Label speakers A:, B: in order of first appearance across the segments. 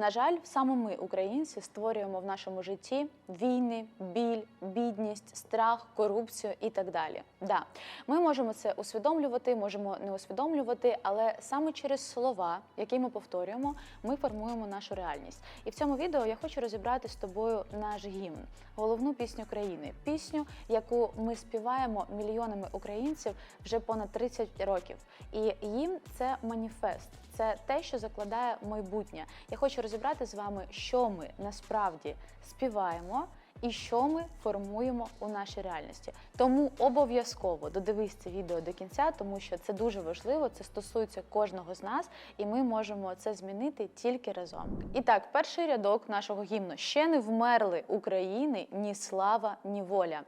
A: На жаль, саме ми, українці, створюємо в нашому житті війни, біль, бідність, страх, корупцію і так далі. Да, ми можемо це усвідомлювати, можемо не усвідомлювати, але саме через слова, які ми повторюємо, ми формуємо нашу реальність. І в цьому відео я хочу розібрати з тобою наш гімн, головну пісню країни, пісню, яку ми співаємо мільйонами українців вже понад 30 років. І гімн це маніфест, це те, що закладає майбутнє. Я хочу розібрати з вами, що ми насправді співаємо. І що ми формуємо у нашій реальності. Тому обов'язково додивись це відео до кінця, тому що це дуже важливо, це стосується кожного з нас, і ми можемо це змінити тільки разом. І так, перший рядок нашого гімну ще не вмерли України ні слава, ні воля.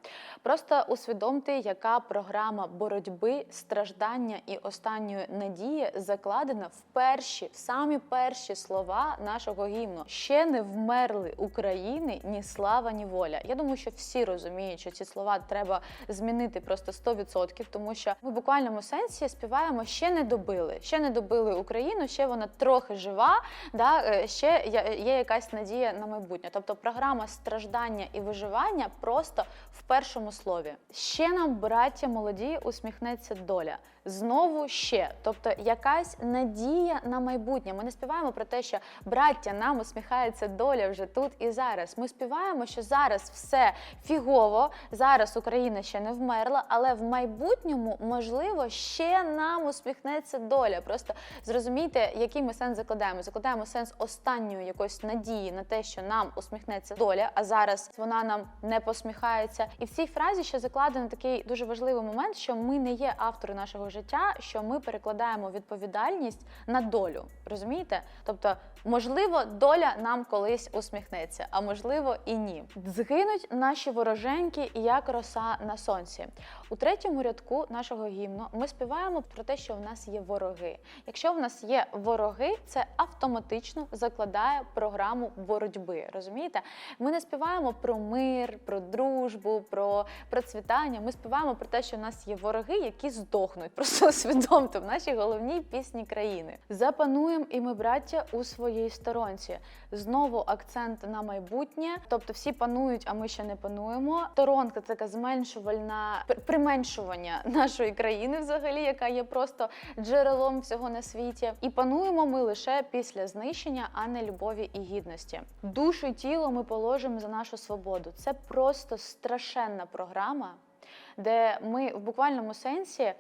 A: Просто усвідомте, яка програма боротьби, страждання і останньої надії закладена в перші, в самі перші слова нашого гімну. Ще не вмерли України ні слава, ні воля. Я думаю, що всі розуміють, що ці слова треба змінити просто 100%, тому що ми в буквальному сенсі співаємо ще не добили, ще не добили Україну, ще вона трохи жива. Да, е, ще є якась надія на майбутнє. Тобто програма страждання і виживання просто в першому слові. Ще нам, браття молоді, усміхнеться доля. Знову ще, тобто якась надія на майбутнє. Ми не співаємо про те, що браття нам усміхається доля вже тут і зараз. Ми співаємо, що зараз все фігово, зараз Україна ще не вмерла, але в майбутньому, можливо, ще нам усміхнеться доля. Просто зрозумійте, який ми сенс закладаємо. Закладаємо сенс останньої якоїсь надії на те, що нам усміхнеться доля, а зараз вона нам не посміхається. І в цій фразі ще закладено такий дуже важливий момент, що ми не є автори нашого життя, що ми перекладаємо відповідальність на долю. Розумієте? Тобто, можливо, доля нам колись усміхнеться, а можливо і ні. Згинуть наші вороженьки, як роса на сонці. У третьому рядку нашого гімну ми співаємо про те, що в нас є вороги. Якщо в нас є вороги, це автоматично закладає програму боротьби. Розумієте? Ми не співаємо про мир, про дружбу, про процвітання. Ми співаємо про те, що в нас є вороги, які здохнуть. Просто усвідомте в нашій головній пісні країни. Запануємо і ми, браття, у своїй сторонці. Знову акцент на майбутнє, тобто всі панують, а ми ще не пануємо. Торонка це така зменшувальна пр- применшування нашої країни, взагалі, яка є просто джерелом всього на світі. І пануємо ми лише після знищення, а не любові і гідності. Душу і тіло ми положимо за нашу свободу. Це просто страшенна програма. Де ми в буквальному сенсі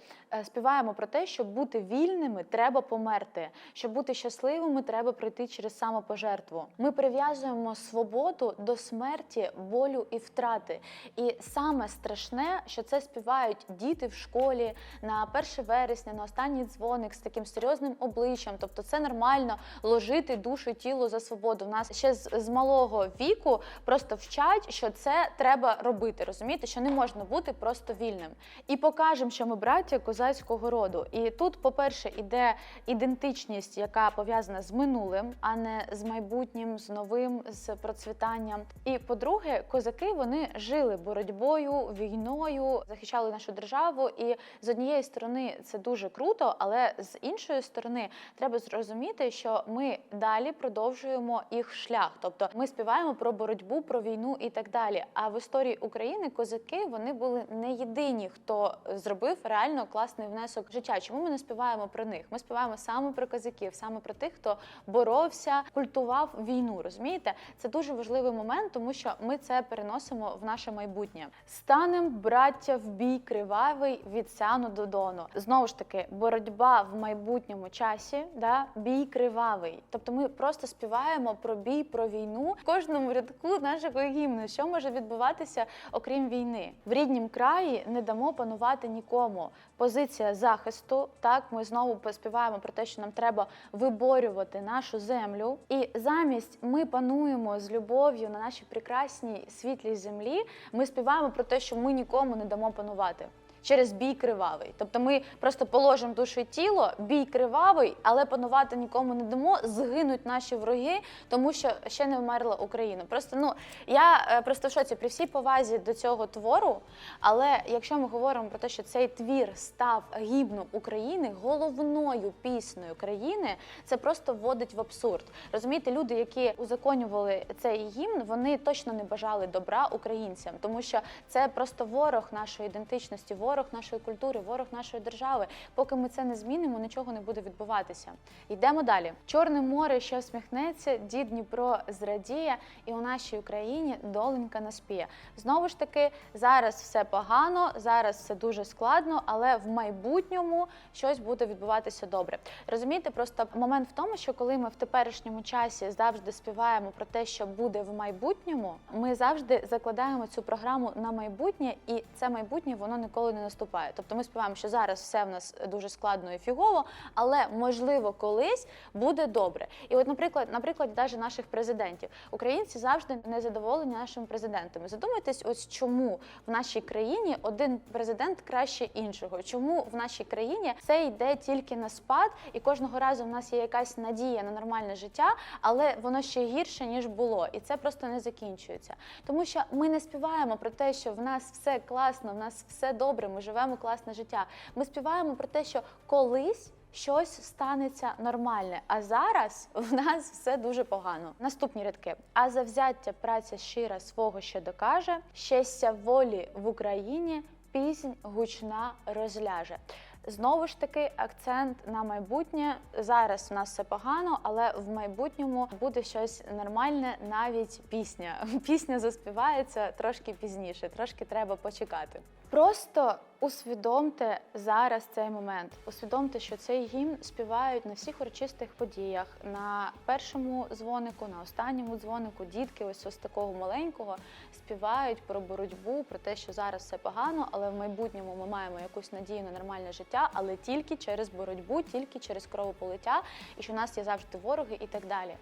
A: співаємо про те, щоб бути вільними, треба померти. Щоб бути щасливими, треба пройти через самопожертву. Ми прив'язуємо свободу до смерті, болю і втрати. І саме страшне, що це співають діти в школі на 1 вересня, на останній дзвоник з таким серйозним обличчям. Тобто, це нормально ложити душу тіло за свободу. В нас ще з, з малого віку просто вчать, що це треба робити. Розумієте, що не можна бути просто вільним. І покажемо, що ми браття козацького роду. І тут, по-перше, іде ідентичність, яка пов'язана з минулим, а не з майбутнім, з новим, з процвітанням. І по-друге, козаки вони жили боротьбою, війною, захищали нашу державу. І з однієї сторони це дуже круто, але з іншої сторони треба зрозуміти, що ми далі продовжуємо їх шлях. Тобто ми співаємо про боротьбу, про війну і так далі. А в історії України козаки вони були не єдині, хто зробив реально класний внесок життя. Чому ми не співаємо про них? Ми співаємо саме про козаків, саме про тих, хто боровся, культував війну. Розумієте, це дуже важливий момент, тому що ми це переносимо в наше майбутнє. Станем, браття, в бій кривавий від сяну до дону. Знову ж таки, боротьба в майбутньому часі, да, бій кривавий. Тобто ми просто співаємо про бій, про війну в кожному рядку нашого гімну. Що може відбуватися, окрім війни? В ріднім краї не дамо панувати нікому. Позиція захисту. Так, ми знову поспіваємо про те, що нам треба виборювати нашу землю. І замість ми пануємо з любов'ю на нашій прекрасній світлій землі. Ми співаємо про те, що ми нікому не дамо панувати. Через бій кривавий. Тобто ми просто положимо душу і тіло, бій кривавий, але панувати нікому не дамо, згинуть наші вороги, тому що ще не вмерла Україна. Просто ну я е, просто в шоці при всій повазі до цього твору. Але якщо ми говоримо про те, що цей твір став гімном України, головною піснею країни, це просто вводить в абсурд. Розумієте, люди, які узаконювали цей гімн, вони точно не бажали добра українцям, тому що це просто ворог нашої ідентичності, ворог нашої культури, ворог нашої держави. Поки ми це не змінимо, нічого не буде відбуватися. Йдемо далі. Чорне море, що всміхнеться, дід Дніпро зрадіє, і у нашій Україні доленька наспіє. Знову ж таки, зараз все погано, зараз все дуже складно, але в майбутньому щось буде відбуватися добре. Розумієте, просто момент в тому, що коли ми в теперішньому часі завжди співаємо про те, що буде в майбутньому, ми завжди закладаємо цю програму на майбутнє, і це майбутнє воно ніколи не наступає. Тобто ми співаємо, що зараз все в нас дуже складно і фігово, але можливо колись буде добре. І от, наприклад, наприклад, навіть наших президентів, українці завжди незадоволені нашими президентами. Задумайтесь, ось чому в нашій країні один президент краще іншого. Чому в нашій країні це йде тільки на спад, і кожного разу в нас є якась надія на нормальне життя, але воно ще гірше ніж було, і це просто не закінчується. Тому що ми не співаємо про те, що в нас все класно, в нас все добре, ми живемо класне життя. Ми співаємо про те, що колись. Щось станеться нормальне, а зараз в нас все дуже погано. Наступні рядки. А завзяття праця щира свого ще докаже, щастя волі в Україні, піснь гучна розляже. Знову ж таки, акцент на майбутнє. Зараз в нас все погано, але в майбутньому буде щось нормальне, навіть пісня. Пісня заспівається трошки пізніше, трошки треба почекати. Просто усвідомте зараз цей момент. Усвідомте, що цей гімн співають на всіх урочистих подіях, на першому дзвонику, на останньому дзвонику. Дітки, ось ось такого маленького, співають про боротьбу, про те, що зараз все погано, але в майбутньому ми маємо якусь надію на нормальне життя, але тільки через боротьбу, тільки через кровополиття, і що в нас є завжди вороги і так далі.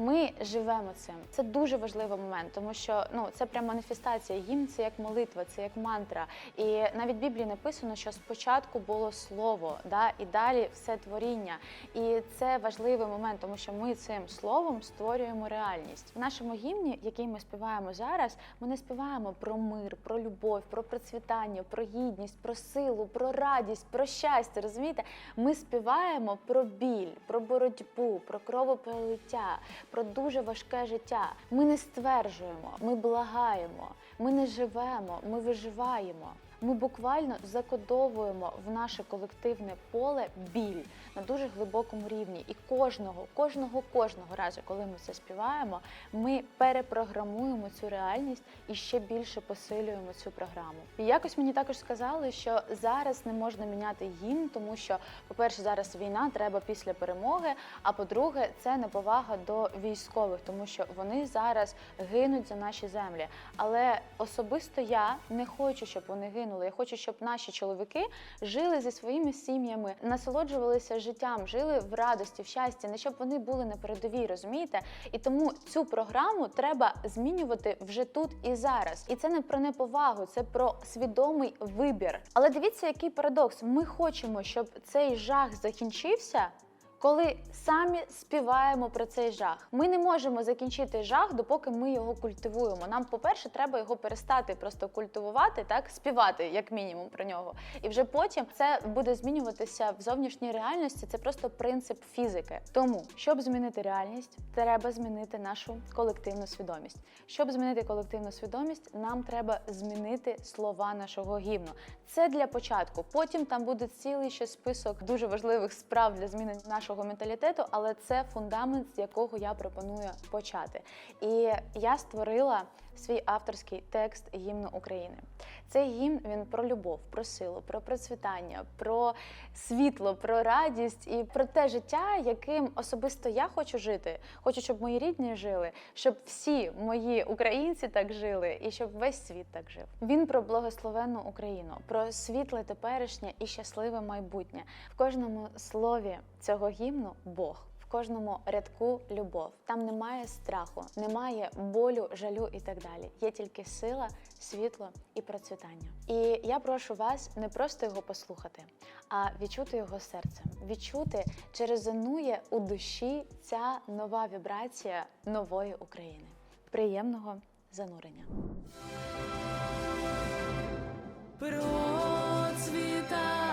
A: Ми живемо цим. Це дуже важливий момент, тому що ну це прям маніфестація. Гімн це як молитва, це як мантра. І навіть в Біблії написано, що спочатку було слово, да, і далі все творіння. І це важливий момент, тому що ми цим словом створюємо реальність. В нашому гімні, який ми співаємо зараз, ми не співаємо про мир, про любов, про процвітання, про гідність, про силу, про радість, про щастя. Розумієте? Ми співаємо про біль, про боротьбу, про кровопролиття, про дуже важке життя. Ми не стверджуємо, ми благаємо, ми не живемо, ми виживаємо. Ми буквально закодовуємо в наше колективне поле біль на дуже глибокому рівні. І кожного, кожного, кожного разу, коли ми це співаємо, ми перепрограмуємо цю реальність і ще більше посилюємо цю програму. І якось мені також сказали, що зараз не можна міняти гімн, тому що, по-перше, зараз війна, треба після перемоги. А по-друге, це неповага до військових, тому що вони зараз гинуть за наші землі. Але особисто я не хочу, щоб вони гинули. Я хочу, щоб наші чоловіки жили зі своїми сім'ями, насолоджувалися життям, жили в радості, в щасті, не щоб вони були на передовій, розумієте? І тому цю програму треба змінювати вже тут і зараз. І це не про неповагу, це про свідомий вибір. Але дивіться, який парадокс. Ми хочемо, щоб цей жах закінчився. Коли самі співаємо про цей жах, ми не можемо закінчити жах, допоки ми його культивуємо. Нам, по-перше, треба його перестати просто культивувати, так співати, як мінімум, про нього. І вже потім це буде змінюватися в зовнішній реальності. Це просто принцип фізики. Тому, щоб змінити реальність, треба змінити нашу колективну свідомість. Щоб змінити колективну свідомість, нам треба змінити слова нашого гімну. Це для початку. Потім там буде цілий ще список дуже важливих справ для зміни нашого менталітету, але це фундамент, з якого я пропоную почати. І я створила свій авторський текст гімну України. Цей гімн він про любов, про силу, про процвітання, про світло, про радість і про те життя, яким особисто я хочу жити. Хочу, щоб мої рідні жили, щоб всі мої українці так жили, і щоб весь світ так жив. Він про благословенну Україну, про світле теперішнє і щасливе майбутнє. В кожному слові цього гімну Бог. Кожному рядку любов. Там немає страху, немає болю, жалю і так далі. Є тільки сила, світло і процвітання. І я прошу вас не просто його послухати, а відчути його серцем, відчути, чи резонує у душі ця нова вібрація нової України. Приємного занурення.
B: Процвітає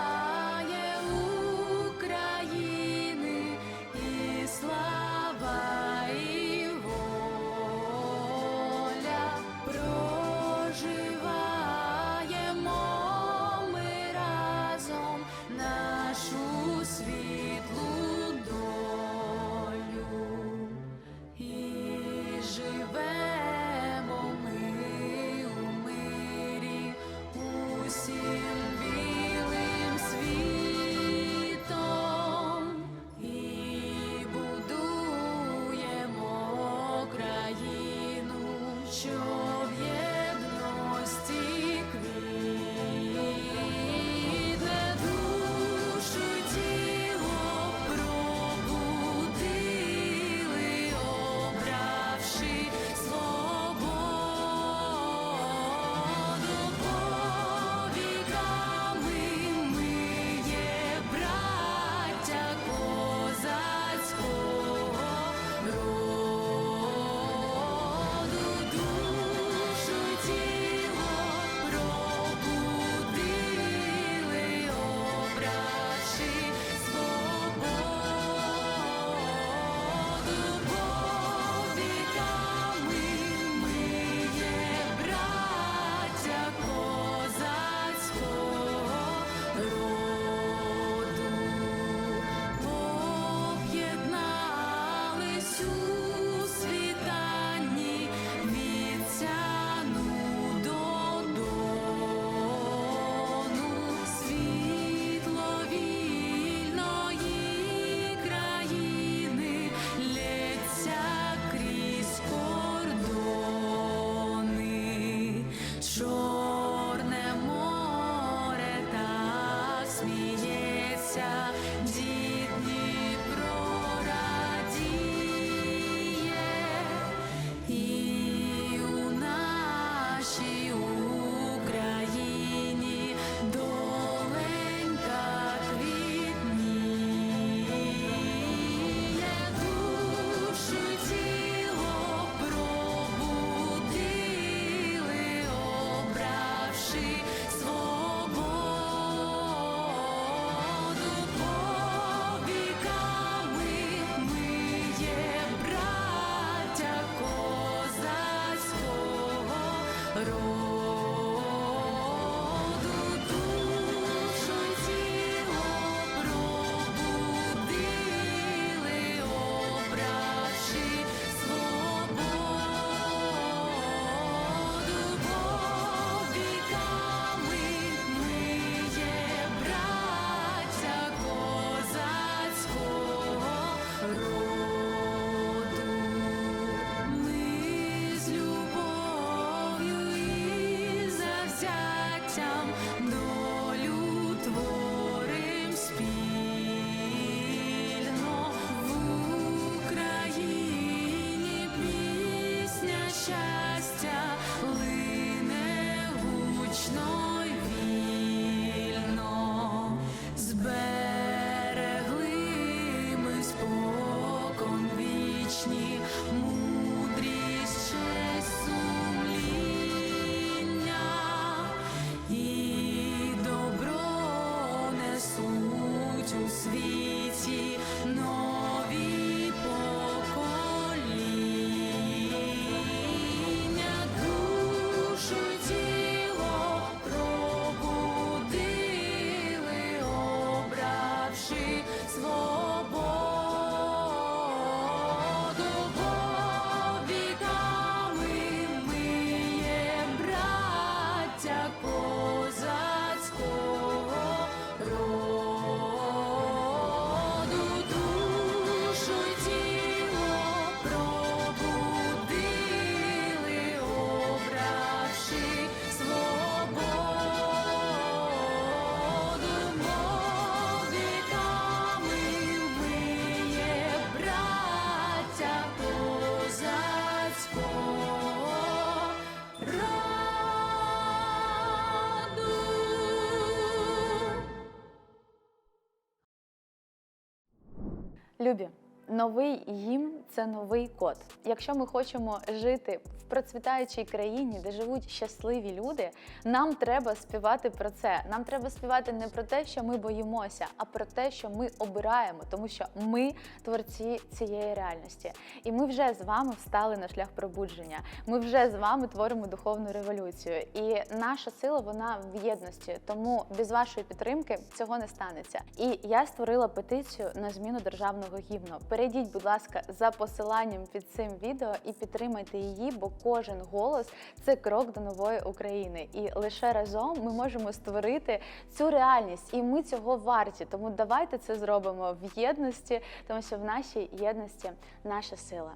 A: Любі, новий гімн це новий код. Якщо ми хочемо жити в процвітаючій країні, де живуть щасливі люди, нам треба співати про це. Нам треба співати не про те, що ми боїмося, а про те, що ми обираємо, тому що ми творці цієї реальності. І ми вже з вами встали на шлях пробудження. Ми вже з вами творимо духовну революцію. І наша сила вона в єдності. Тому без вашої підтримки цього не станеться. І я створила петицію на зміну державного гімну. Перейдіть, будь ласка, за посиланням під цим відео і підтримайте її, бо кожен голос це крок до нової України. І лише разом ми можемо створити цю реальність, і ми цього варті. Тому давайте це зробимо в єдності, тому що в нашій єдності наша сила.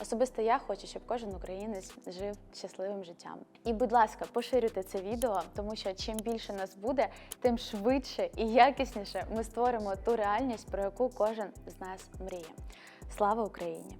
A: Особисто я хочу, щоб кожен українець жив щасливим життям. І, будь ласка, поширюйте це відео, тому що чим більше нас буде, тим швидше і якісніше ми створимо ту реальність, про яку кожен з нас мріє. Слава Україні!